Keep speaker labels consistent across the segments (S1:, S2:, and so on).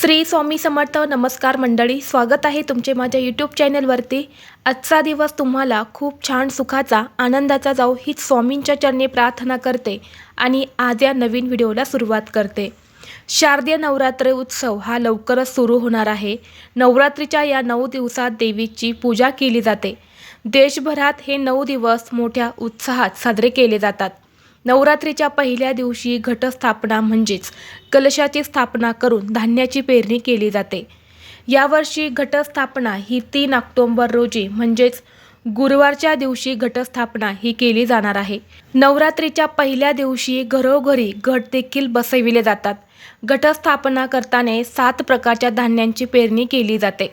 S1: श्री स्वामी समर्थ नमस्कार मंडळी स्वागत आहे तुमचे माझ्या यूट्यूब चॅनलवरती आजचा दिवस तुम्हाला खूप छान सुखाचा आनंदाचा जाऊ हीच स्वामींच्या चरणी प्रार्थना करते आणि आज या नवीन व्हिडिओला सुरुवात करते. शारदीय नवरात्र उत्सव हा लवकरच सुरू होणार आहे. नवरात्रीच्या या नऊ दिवसात देवीची पूजा केली जाते. देशभरात हे नऊ दिवस मोठ्या उत्साहात साजरे केले जातात. नवरात्रीच्या पहिल्या दिवशी घटस्थापना म्हणजेच कलशाची स्थापना करून धान्याची पेरणी केली जाते. यावर्षी घटस्थापना ही तीन ऑक्टोंबर रोजी म्हणजेच गुरुवारच्या दिवशी घटस्थापना ही केली जाणार आहे. नवरात्रीच्या पहिल्या दिवशी घरोघरी घट देखील बसविले जातात. घटस्थापना करताना सात प्रकारच्या धान्यांची पेरणी केली जाते.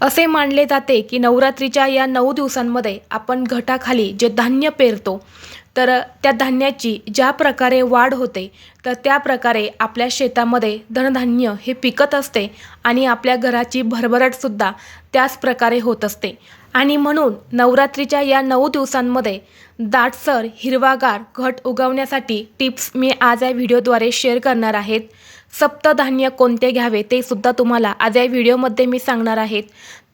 S1: असे मानले जाते की नवरात्रीच्या या नऊ दिवसांमध्ये आपण घटाखाली जे धान्य पेरतो तर त्या धान्याची ज्या प्रकारे वाढ होते तर त्या प्रकारे आपल्या शेतामध्ये धनधान्य हे पिकत असते आणि आपल्या घराची भरभराटसुद्धा त्याच प्रकारे होत असते. आणि म्हणून नवरात्रीच्या या नऊ दिवसांमध्ये दाटसर हिरवागार घट उगवण्यासाठी टिप्स मी आज या व्हिडिओद्वारे शेअर करणार आहेत. सप्तधान्य कोणते घ्यावे ते सुद्धा तुम्हाला आज या व्हिडिओमध्ये मी सांगणार आहेत.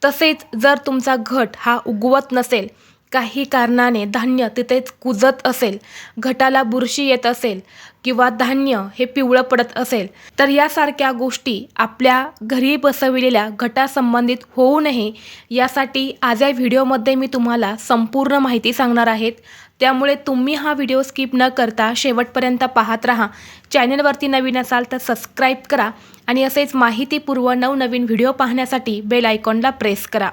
S1: तसेच जर तुमचा घट हा उगवत नसेल काही कारणाने धान्य तिथेच कुजत असेल घटाला बुरशी येत असेल किंवा धान्य हे पिवळं पडत असेल तर यासारख्या गोष्टी आपल्या घरी बसविलेल्या घटासंबंधित होऊ नये यासाठी आज या व्हिडिओमध्ये मी तुम्हाला संपूर्ण माहिती सांगणार आहेत. त्यामुळे तुम्ही हा व्हिडिओ स्किप न करता शेवटपर्यंत पाहत राहा. चॅनलवरती नवीन असाल तर सबस्क्राईब करा आणि असेच माहितीपूर्व नवनवीन व्हिडिओ पाहण्यासाठी बेल आयकॉनला प्रेस करा.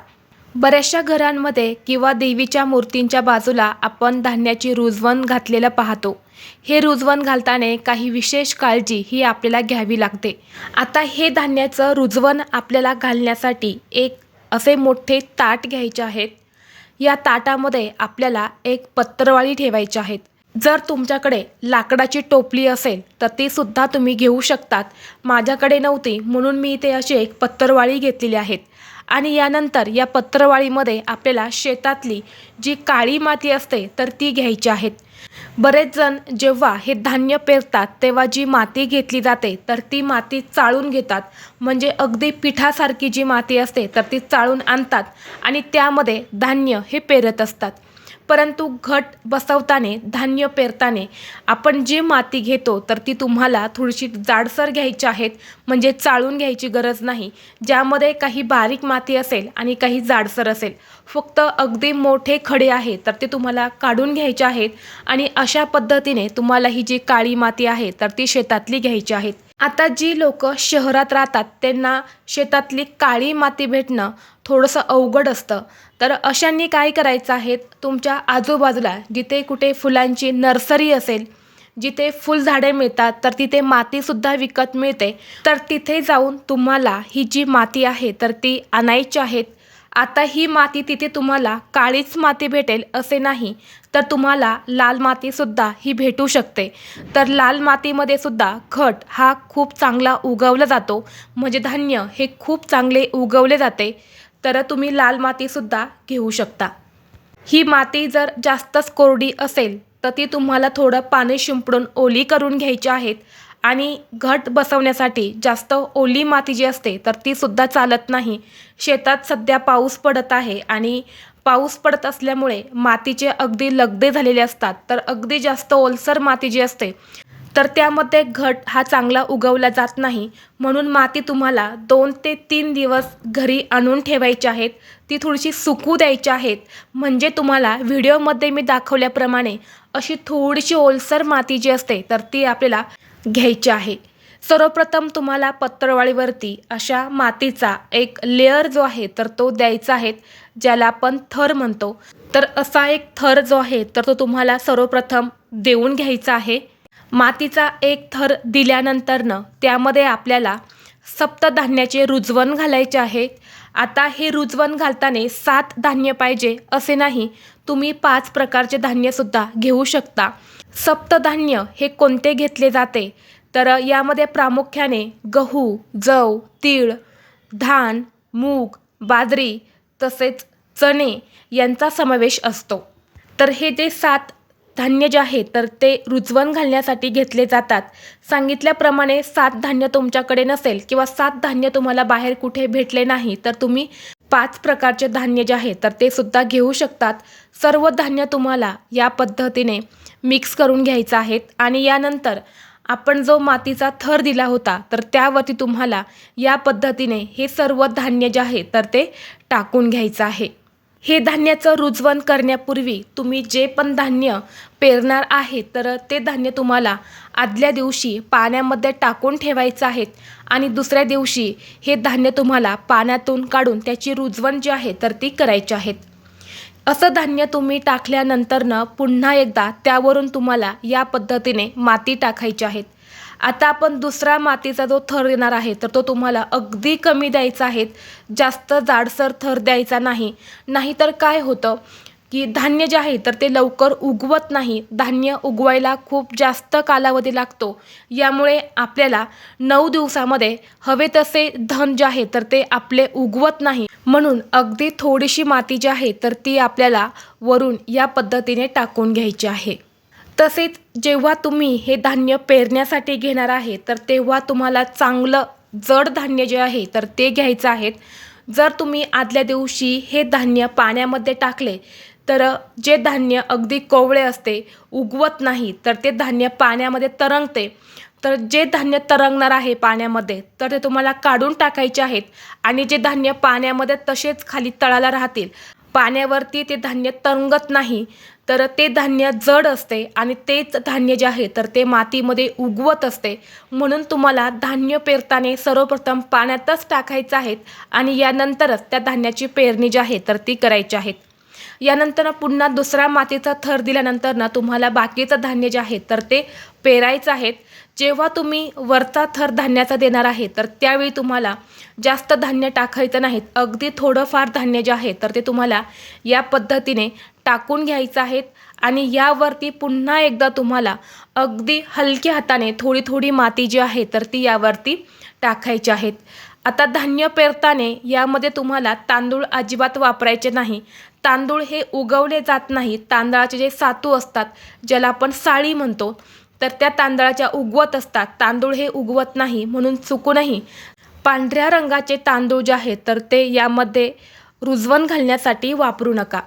S1: बऱ्याचशा घरांमध्ये किंवा देवीच्या मूर्तींच्या बाजूला आपण धान्याची रुजवण घातलेलं पाहतो. हे रुजवण घालताना काही विशेष काळजी ही आपल्याला घ्यावी लागते. आता हे धान्याचं रुजवण आपल्याला घालण्यासाठी एक असे मोठे ताट घ्यायचे आहेत. या ताटामध्ये आपल्याला एक पत्रवाळी ठेवायची आहेत. जर तुमच्याकडे लाकडाची टोपली असेल तर ती सुद्धा तुम्ही घेऊ शकतात. माझ्याकडे नव्हती म्हणून मी इथे अशी एक पत्रवाळी घेतलेली आहेत आणि यानंतर या पत्रवाळीमध्ये आपल्याला शेतातली जी काळी माती असते तर ती घ्यायची आहेत. बरेच जण जेव्हा हे धान्य पेरतात तेव्हा जी माती घेतली जाते तर ती माती चाळून घेतात. म्हणजे अगदी पिठासारखी जी माती असते तर ती चाळून आणतात आणि त्यामध्ये धान्य हे पेरत असतात. परंतु घट बसवताने धान्य पेरताने आपण जी माती घेतो तर ती तुम्हाला थोडीशी जाडसर घ्यायची आहेत म्हणजे चाळून घ्यायची गरज नाही. ज्यामध्ये काही बारीक माती असेल आणि काही जाडसर असेल. फक्त अगदी मोठे खडे आहे तर ते तुम्हाला काढून घ्यायचे आहेत आणि अशा पद्धतीने तुम्हाला ही जी काळी माती आहे तर ती शेतातली घ्यायची आहेत. आता जी लोक शहरात राहतात त्यांना शेतातली काळी माती भेटणं थोडंसं अवघड असतं. तर अशांनी काय करायचं आहे? तुमच्या आजूबाजूला जिथे कुठे फुलांची नर्सरी असेल जिथे फुलझाडे मिळतात तर तिथे मातीसुद्धा विकत मिळते. तर तिथे जाऊन तुम्हाला ही जी माती आहे तर ती आणायची आहेत आता ही माती तिथे तुम्हाला काळीच माती भेटेल असे नाही तर तुम्हाला लाल मातीसुद्धा ही भेटू शकते. तर लाल मातीमध्ये सुद्धा खट हा खूप चांगला उगवला जातो. म्हणजे धान्य हे खूप चांगले उगवले जाते. तर तुम्ही लाल मातीसुद्धा घेऊ शकता. ही माती जर जास्तच कोरडी असेल तर ती तुम्हाला थोडं पाणी शिंपडून ओली करून घ्यायची आहेत. आणि घट बसवण्यासाठी जास्त ओली माती जी असते तर तीसुद्धा चालत नाही. शेतात सध्या पाऊस पडत आहे आणि पाऊस पडत असल्यामुळे मातीचे अगदी लगदे झालेले असतात. तर अगदी जास्त ओलसर माती जी असते तर त्यामध्ये घट हा चांगला उगवला जात नाही. म्हणून माती तुम्हाला दोन ते तीन दिवस घरी आणून ठेवायची आहेत. ती थोडीशी सुकू द्यायची आहेत. म्हणजे तुम्हाला व्हिडिओमध्ये मी दाखवल्याप्रमाणे अशी थोडीशी ओलसर माती जी असते तर ती आपल्याला घ्यायची आहे. सर्वप्रथम तुम्हाला पत्रवाळीवरती अशा मातीचा एक लेअर जो आहे तर तो द्यायचा आहे ज्याला आपण थर म्हणतो. तर असा एक थर जो आहे तर तो तुम्हाला सर्वप्रथम देऊन घ्यायचा आहे. मातीचा एक थर दिल्यानंतरनं त्यामध्ये आपल्याला सप्तधान्याचे रुजवण घालायचे आहे. आता हे रुजवण घालताना सात धान्य पाहिजे असे नाही. तुम्ही पाच प्रकारचे धान्यसुद्धा घेऊ शकता. सप्तधान्य हे कोणते घेतले जाते? तर यामध्ये प्रामुख्याने गहू जव तीळ धान मूग बाजरी तसेच चणे यांचा समावेश असतो. तर हे जे सात धान्य जे आहे तर ते रुजवण घालण्यासाठी घेतले जातात. सांगितल्याप्रमाणे सात धान्य तुमच्याकडे नसेल किंवा सात धान्य तुम्हाला बाहेर कुठे भेटले नाही तर तुम्ही पाच प्रकारचे धान्य जे आहे तर ते सुद्धा घेऊ शकतात. सर्व धान्य तुम्हाला या पद्धतीने मिक्स करून घ्यायचं आहेत आणि यानंतर आपण जो मातीचा थर दिला होता तर त्यावरती तुम्हाला या पद्धतीने हे सर्व धान्य जे आहे तर ते टाकून घ्यायचं आहे. हे धान्याचं रुजवण करण्यापूर्वी तुम्ही जे पण धान्य पेरणार आहे तर ते धान्य तुम्हाला आदल्या दिवशी पाण्यामध्ये टाकून ठेवायचं आहेत आणि दुसऱ्या दिवशी हे धान्य तुम्हाला पाण्यातून काढून त्याची रुजवण जी आहे तर ती करायची आहेत असं धान्य तुम्ही टाकल्यानंतरनं पुन्हा एकदा त्यावरून तुम्हाला या पद्धतीने माती टाकायची आहेत आता आपण दुसरा मातीचा जो थर देणार आहे तर तो तुम्हाला अगदी कमी द्यायचा आहे. जास्त जाडसर थर द्यायचा नाही. नाहीतर काय होतं की धान्य जे आहे तर ते लवकर उगवत नाही. धान्य उगवायला खूप जास्त कालावधी लागतो. यामुळे आपल्याला नऊ दिवसामध्ये हवे तसे धन जे आहे तर ते आपले उगवत नाही. म्हणून अगदी थोडीशी माती जी आहे तर ती आपल्याला वरून या पद्धतीने टाकून घ्यायची आहे. तसेच जेव्हा तुम्ही हे धान्य पेरण्यासाठी घेणार आहे तर तेव्हा तुम्हाला चांगलं जड धान्य जे आहे तर ते घ्यायचं आहे. जर तुम्ही आदल्या दिवशी हे धान्य पाण्यामध्ये टाकले तर जे धान्य अगदी कोवळे असते उगवत नाही तर ते धान्य पाण्यामध्ये तरंगते. तर जे धान्य तरंगणार आहे पाण्यामध्ये तर ते तुम्हाला काढून टाकायचे आहेत आणि जे धान्य पाण्यामध्ये तसेच खाली तळाला राहतील पाण्यावरती ते धान्य तरंगत नाही तर ते धान्य जड असते आणि तेच धान्य जे आहे तर ते मातीमध्ये उगवत असते. म्हणून तुम्हाला धान्य पेरताना सर्वप्रथम पाण्यातच टाकायचं आहेत आणि यानंतरच त्या धान्याची पेरणी जी आहे तर ती करायची आहेत यानंतर पुन्हा दुसरा मातीचा थर दिल्यानंतर ना तुम्हाला बाकीचं धान्य जे आहे तर ते पेरायचं आहेत जेव्हा तुम्ही वरचा थर धान्याचा देणार आहे तर त्यावेळी तुम्हाला जास्त धान्य टाकायचं नाहीत अगदी थोडंफार धान्य जे आहे तर ते तुम्हाला या पद्धतीने टाकून घ्यायचं आहेत आणि यावरती पुन्हा एकदा तुम्हाला अगदी हलक्या हाताने थोडी थोडी माती जी आहे तर ती यावरती टाकायची आहेत आता धान्य पेरताने यामध्ये तुम्हाला तांदूळ अजिबात वापरायचे नाही. तांदूळ हे उगवले जात नाही. तांदळाचे जे सातू असतात ज्याला आपण साळी म्हणतो तर त्या तांदळाच्या उगवत असतात. तांदूळ हे उगवत नाही म्हणून चुकूनही पांढऱ्या रंगाचे तांदूळ जे आहेत तर ते यामध्ये रुजवण घालण्यासाठी वापरू नका.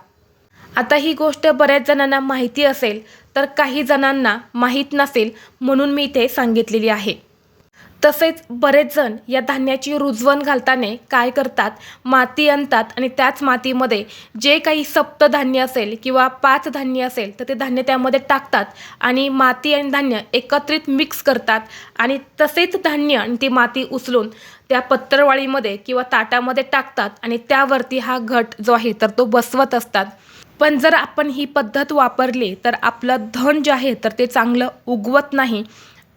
S1: आता ही गोष्ट बऱ्याच जणांना माहिती असेल तर काही जणांना माहीत नसेल म्हणून मी इथे सांगितलेली आहे. तसेच बरेच जण या धान्याची रुजवण घालताना काय करतात? माती आणतात आणि त्याच मातीमध्ये जे काही सप्त धान्य असेल किंवा पाच धान्य असेल तर ते धान्य त्यामध्ये टाकतात आणि माती आणि धान्य एकत्रित मिक्स करतात आणि तसेच धान्य आणि ती माती उचलून त्या पत्रवाळीमध्ये किंवा ताटामध्ये टाकतात आणि त्यावरती हा घट जो आहे तर तो बसवत असतात. पण जर आपण ही पद्धत वापरली तर आपलं धन जे आहे तर ते चांगलं उगवत नाही.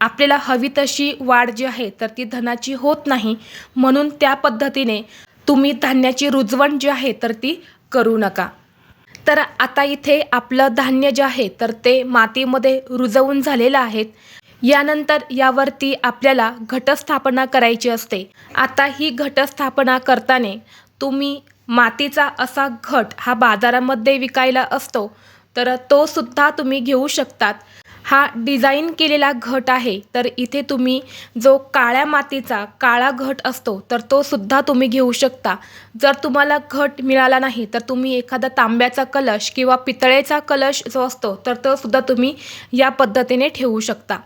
S1: आपल्याला हवी तशी वाढ जी आहे तर ती धनाची होत नाही. म्हणून त्या पद्धतीने तुम्ही धान्याची रुजवण जी आहे तर ती करू नका. तर आता इथे आपलं धान्य जे आहे तर ते मातीमध्ये रुजवून झालेलं आहेत यानंतर यावरती आपल्याला घटस्थापना करायची असते. आता ही घटस्थापना करताना तुम्ही मातीचा असा घट हा बाजारामध्ये विकायला असतो तर तो सुद्धा तुम्ही घेऊ शकतात. हा डिझाईन केलेला घट आहे. तर इथे तुम्ही जो काळ्या मातीचा काळा घट असतो तर तो सुद्धा तुम्ही घेऊ शकता. जर तुम्हाला घट मिळाला नाही तर तुम्ही एखादा तांब्याचा कलश किंवा पितळेचा कलश जो असतो तर तो सुद्धा तुम्ही या पद्धतीने ठेवू शकता.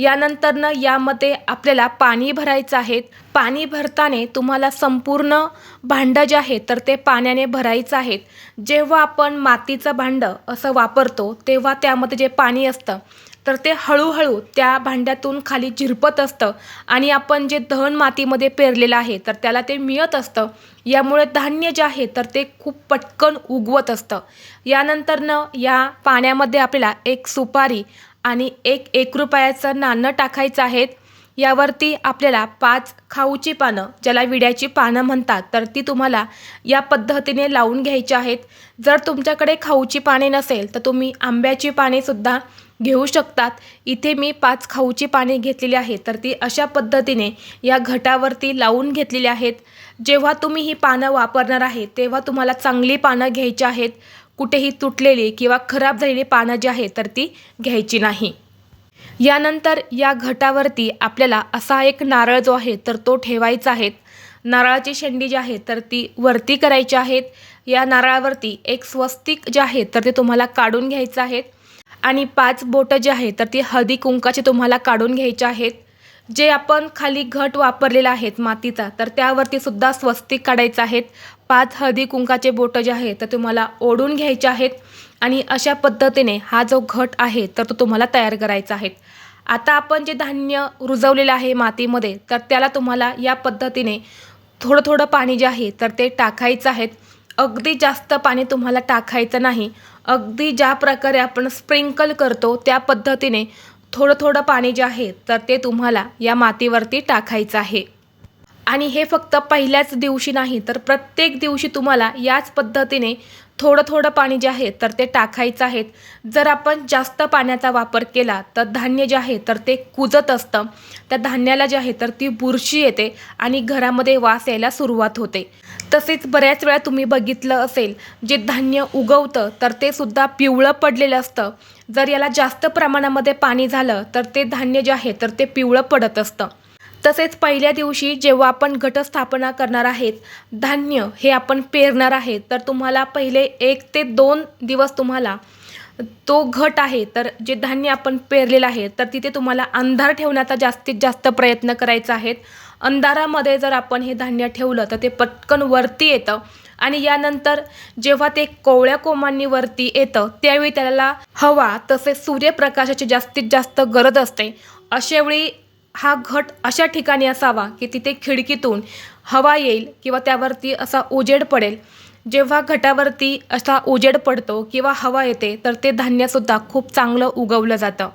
S1: यानंतरनं यामध्ये आपल्याला पाणी भरायचं आहे. पाणी भरताना तुम्हाला संपूर्ण भांडं जे आहे तर ते पाण्याने भरायचं आहे. जेव्हा आपण मातीचं भांडं असं वापरतो तेव्हा त्यामध्ये जे पाणी असतं तर ते हळूहळू त्या भांड्यातून खाली झिरपत असतं आणि आपण जे धन मातीमध्ये पेरलेलं आहे तर त्याला ते मिळत असतं. यामुळे धान्य जे आहे तर ते खूप पटकन उगवत असतं. यानंतरनं या पाण्यामध्ये आपल्याला एक सुपारी आणि एक एक रुपयाचं नाणं टाकायचं आहे यावरती आपल्याला पाच खाऊची पानं ज्याला विड्याची पानं म्हणतात तर ती तुम्हाला या पद्धतीने लावून घ्यायची आहेत. जर तुमच्याकडे खाऊची पाने नसेल तर तुम्ही आंब्याची पानेसुद्धा घेऊ शकतात. इथे मी पाच खाऊची पाने घेतलेली आहेत तर ती अशा पद्धतीने या घटावरती लावून घेतलेली आहेत. जेव्हा तुम्ही ही पानं वापरणार आहे तेव्हा तुम्हाला चांगली पानं घ्यायची आहेत. कुठेही तुटलेली किंवा खराब झालेली पानं जी आहे तर ती घ्यायची नाही. यानंतर या घटावरती आपल्याला असा एक नारळ जो आहे तर तो ठेवायचा आहे. नारळाची शेंडी जी आहे तर ती वरती करायची आहेत या नारळावरती एक स्वस्तिक जे आहे तर ते तुम्हाला काढून घ्यायचं आहेत आणि पाच बोटं जे आहे तर ती हळदी कुंकाचे तुम्हाला काढून घ्यायचे आहेत. जे आपण खाली घट वापरलेला आहेत मातीचा तर त्यावरती सुद्धा स्वस्तिक काढायचं आहेत. पाच हळदी कुंकाचे बोटं जे आहे तर तुम्हाला ओढून घ्यायचे आहेत. आणि अशा पद्धतीने हा जो घट आहे तर तो तुम्हाला तयार करायचा आहे. आता आपण जे धान्य रुजवलेलं आहे मातीमध्ये तर त्याला तुम्हाला या पद्धतीने थोडं थोडं पाणी जे आहे तर ते टाकायचं आहेत. अगदी जास्त पाणी तुम्हाला टाकायचं नाही. अगदी ज्या प्रकारे आपण स्प्रिंकल करतो त्या पद्धतीने थोडं थोडं पाणी जे आहे तर ते तुम्हाला या मातीवरती टाकायचं आहे. आणि हे फक्त पहिल्याच दिवशी नाही तर प्रत्येक दिवशी तुम्हाला याच पद्धतीने थोडं थोडं पाणी जे आहे तर ते टाकायचं आहे. जर आपण जास्त पाण्याचा वापर केला तर धान्य जे आहे तर ते कुजत असतं. त्या धान्याला जे आहे तर ती बुरशी येते आणि घरामध्ये वास यायला सुरुवात होते. तसेच बऱ्याच वेळा तुम्ही बघितलं असेल जे धान्य उगवतं तर ते सुद्धा पिवळं पडलेलं असतं. जर याला जास्त प्रमाणामध्ये पाणी झालं तर ते धान्य जे आहे तर ते पिवळं पडत असतं. तसेच पहिल्या दिवशी जेव्हा आपण घटस्थापना करणार आहेत धान्य हे आपण पेरणार आहे तर तुम्हाला पहिले एक ते दोन दिवस तुम्हाला तो घट आहे तर जे धान्य आपण पेरलेलं आहे तर तिथे तुम्हाला अंधार ठेवण्याचा जास्तीत जास्त प्रयत्न करायचा आहे. अंधारामध्ये जर आपण हे धान्य ठेवलं तर ते पटकन वरती येतं. आणि यानंतर जेव्हा ते कोवळ्या कोमांनी वरती येतं त्यावेळी त्याला हवा तसेच सूर्यप्रकाशाची जास्तीत जास्त गरज असते. अशावेळी हा घट अशा ठिकाणी असावा की तिथे खिडकीतून हवा येईल किंवा त्यावरती असा उजेड पडेल. जेव्हा घटावरती असा उजेड पडतो किंवा हवा येते तर ते धान्यसुद्धा खूप चांगलं उगवलं जातं.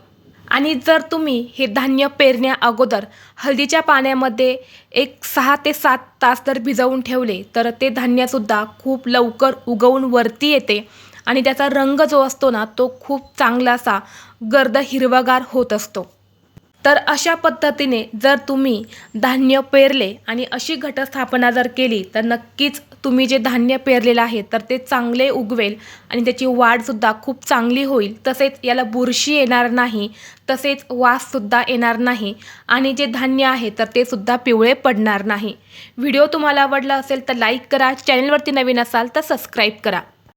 S1: आणि जर तुम्ही हे धान्य पेरण्या अगोदर हळदीच्या पाण्यामध्ये एक सहा ते सात तास जर भिजवून ठेवले तर ते धान्यसुद्धा खूप लवकर उगवून वरती येते आणि त्याचा रंग जो असतो ना तो खूप चांगला असा गर्द हिरवागार होत असतो. तर अशा पद्धतीने जर तुम्ही धान्य पेरले आणि अशी घटस्थापना जर केली तर नक्कीच तुम्ही जे धान्य पेरलेलं आहे तर ते चांगले उगवेल आणि त्याची वाढसुद्धा खूप चांगली होईल. तसेच याला बुरशी येणार नाही तसेच वाससुद्धा येणार नाही आणि जे धान्य आहे तर ते सुद्धा पिवळे पडणार नाही. व्हिडिओ तुम्हाला आवडला असेल तर लाईक करा. चॅनलवरती नवीन असाल तर सबस्क्राईब करा.